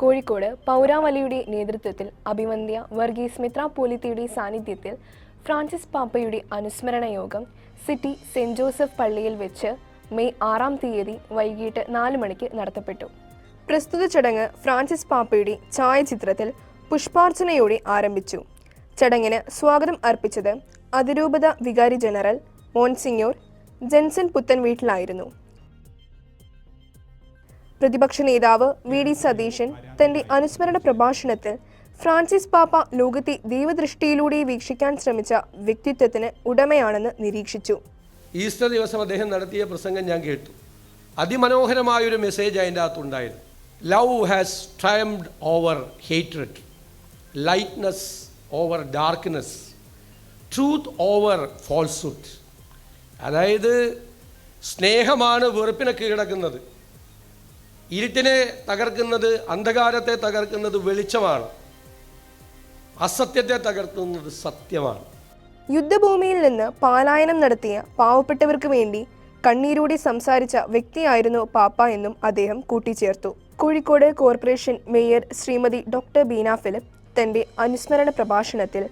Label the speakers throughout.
Speaker 1: കോഴിക്കോട് പൗരാവലിയുടെ നേതൃത്വത്തിൽ അഭിമന്യ വർഗീസ് മെത്രാപ്പോലിത്തയുടെ സാന്നിധ്യത്തിൽ ഫ്രാൻസിസ് പാപ്പയുടെ അനുസ്മരണ യോഗം സിറ്റി സെന്റ് ജോസഫ് പള്ളിയിൽ വെച്ച് മെയ് ആറാം തീയതി വൈകിട്ട് നാല് മണിക്ക് നടത്തപ്പെട്ടു. പ്രസ്തുത ചടങ്ങ് ഫ്രാൻസിസ് പാപ്പയുടെ ഛായാചിത്രത്തിൽ പുഷ്പാർച്ചനയോടെ ആരംഭിച്ചു. ചടങ്ങിന് സ്വാഗതം അർപ്പിച്ചത് അതിരൂപത വികാരി ജനറൽ മോൺസിഞ്ഞോർ ജെൻസൺ പുത്തൻ വീട്ടിലായിരുന്നു പ്രതിപക്ഷ നേതാവ് വി ഡി സതീശൻ തന്റെ അനുസ്മരണ പ്രഭാഷണത്തിൽ ഫ്രാൻസിസ് പാപ്പ ലോകത്തെ ദൈവദൃഷ്ടിയിലൂടെ വീക്ഷിക്കാൻ ശ്രമിച്ച വ്യക്തിത്വത്തിന് ഉടമയാണെന്ന് നിരീക്ഷിച്ചു.
Speaker 2: ഈസ്റ്റർ ദിവസം അദ്ദേഹം നടത്തിയ പ്രസംഗം ഞാൻ കേട്ടു. അതിമനോഹരമായ ഒരു മെസ്സേജ് അതിന്റെ അകത്തുണ്ടായിരുന്നു. Love has triumphed over hatred lightness over darkness truth over falsehood അതായത് സ്നേഹമാണ് വെറുപ്പിനെ കീഴടക്കുന്നത്. ഇരുട്ടിനെ തകർക്കുന്നത് അന്ധകാരത്തെ തകർക്കുന്നത് വെളിച്ചമാണ്. അസത്യത്തെ തകർക്കുന്നത് സത്യമാണ്.
Speaker 1: യുദ്ധഭൂമിയിൽ നിന്ന് പാലായനം നടത്തിയ പാവപ്പെട്ടവർക്ക് വേണ്ടി കണ്ണീരൂടെ സംസാരിച്ച വ്യക്തിയായിരുന്നു പാപ്പ എന്നും അദ്ദേഹം കൂട്ടിച്ചേർത്തു. Kozhikode corporation mayor Shrimati doctor Beena Philip തന്റെ അനുസ്മരണ പ്രഭാഷണത്തിൽ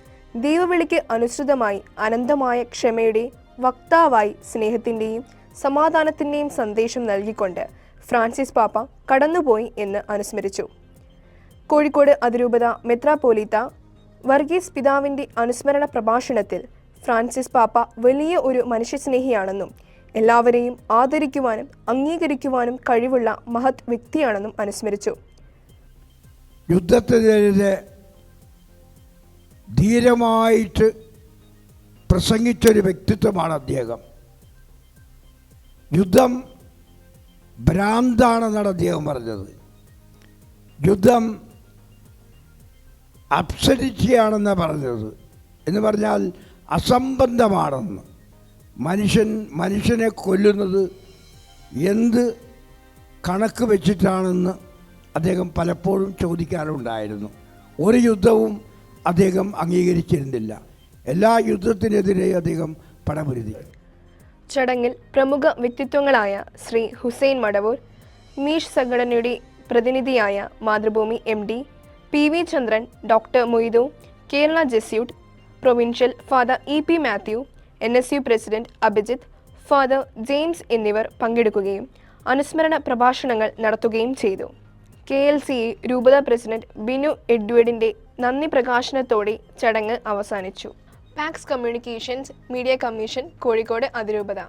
Speaker 1: ദൈവവിളിക്ക് അനുസൃതമായി അനന്തമായ ക്ഷമയുടെ വക്താവായി സ്നേഹത്തിന്റെയും സമാധാനത്തിന്റെയും സന്ദേശം നൽകിക്കൊണ്ട് ഫ്രാൻസിസ് പാപ്പ കടന്നുപോയി എന്ന് അനുസ്മരിച്ചു. കോഴിക്കോട് അതിരൂപത മെത്രാപോലീത്ത വർഗീസ് പിതാവിന്റെ അനുസ്മരണ പ്രഭാഷണത്തിൽ ഫ്രാൻസിസ് പാപ്പ വലിയ ഒരു മനുഷ്യസ്നേഹിയാണെന്നും എല്ലാവരെയും ആദരിക്കുവാനും അംഗീകരിക്കുവാനും കഴിവുള്ള മഹത് വ്യക്തിയാണെന്നും അനുസ്മരിച്ചു.
Speaker 3: യുദ്ധത്തിനെതിരെ ധീരമായിട്ട് പ്രസംഗിച്ചൊരു വ്യക്തിത്വമാണ് അദ്ദേഹം. യുദ്ധം ഭ്രാന്താണെന്നാണ് അദ്ദേഹം പറഞ്ഞത്. യുദ്ധം അപ്സരിച്ചയാണെന്ന് പറഞ്ഞത്. എന്ന് പറഞ്ഞാൽ അസംബന്ധമാണെന്ന്. മനുഷ്യൻ മനുഷ്യനെ കൊല്ലുന്നത് എന്ത് കണക്ക് വെച്ചിട്ടാണെന്ന് അദ്ദേഹം പലപ്പോഴും ചോദിക്കാറുണ്ടായിരുന്നു. ഒരു യുദ്ധവും അദ്ദേഹം അംഗീകരിച്ചിരുന്നില്ല. എല്ലാ യുദ്ധത്തിനെതിരെ അദ്ദേഹം പടപൊരുതി.
Speaker 1: ചടങ്ങിൽ പ്രമുഖ വ്യക്തിത്വങ്ങളായ ശ്രീ ഹുസൈൻ മടവൂർ മീഷ് സംഘടനയുടെ പ്രതിനിധിയായ Mathrubhumi M D P V Chandran doctor Moidu Kerala Jesuit provincial father E P Mathew N S U president Abhijith father James എന്നിവർ പങ്കെടുക്കുകയും അനുസ്മരണ പ്രഭാഷണങ്ങൾ നടത്തുകയും ചെയ്തു. കെ എൽ സി രൂപത പ്രസിഡന്റ് ബിനു എഡ്വേർഡിന്റെ നന്ദി പ്രകാശനത്തോടെ ചടങ്ങ് അവസാനിച്ചു. Pax communications media commission Kozhikode അതിരൂപത.